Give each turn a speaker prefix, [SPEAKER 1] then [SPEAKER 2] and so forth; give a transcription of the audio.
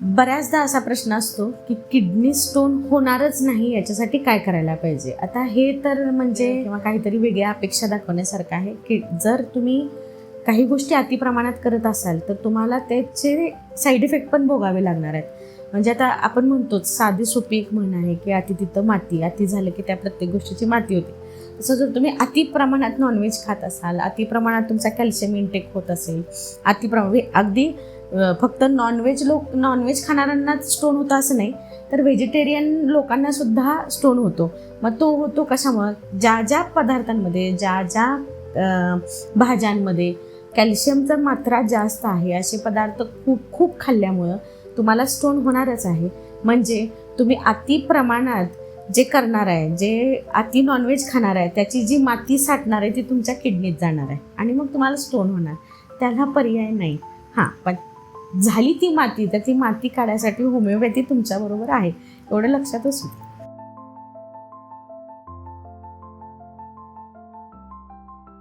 [SPEAKER 1] बऱ्याचदा असा प्रश्न असतो की किडनी स्टोन होणारच नाही याच्यासाठी काय करायला पाहिजे? आता हे तर म्हणजे किंवा काहीतरी वेगळ्या अपेक्षा दाखवण्यासारखं आहे की जर तुम्ही काही गोष्टी अतिप्रमाणात करत असाल तर तुम्हाला त्याचे साईड इफेक्ट पण भोगावे लागणार आहेत. म्हणजे आता आपण म्हणतोच साधी सोपी एक म्हण आहे की अति तिथं माती अति झालं की त्या प्रत्येक गोष्टीची माती होते. तसं जर तुम्ही अति प्रमाणात नॉनव्हेज खात असाल अति प्रमाणात तुमचा कॅल्शियम इंटेक होत असेल अतिप्रमा म्हणजे अगदी फक्त नॉनव्हेज लोक नॉनव्हेज खाणाऱ्यांनाच स्टोन होतं असं नाही तर व्हेजिटेरियन लोकांना सुद्धा स्टोन होतो. मग तो होतो कशामुळं? ज्या ज्या पदार्थांमध्ये ज्या ज्या भाज्यांमध्ये कॅल्शियमचं मात्रा जास्त आहे असे पदार्थ खूप खूप खाल्ल्यामुळं तुम्हाला स्टोन होणारच आहे. म्हणजे तुम्ही अति प्रमाणात जे करणार आहे जे अति नॉनव्हेज खाणार आहे त्याची जी माती साठणार आहे ती तुमच्या किडनीत जाणार आहे. आणि मग तुम्हाला स्टोन होणार. त्याला पर्याय नाही. हां पण झाली ती माती तर ती माती काढायसाठी होमिओपॅथी तुमच्याबरोबर आहे. एवढं लक्षात असू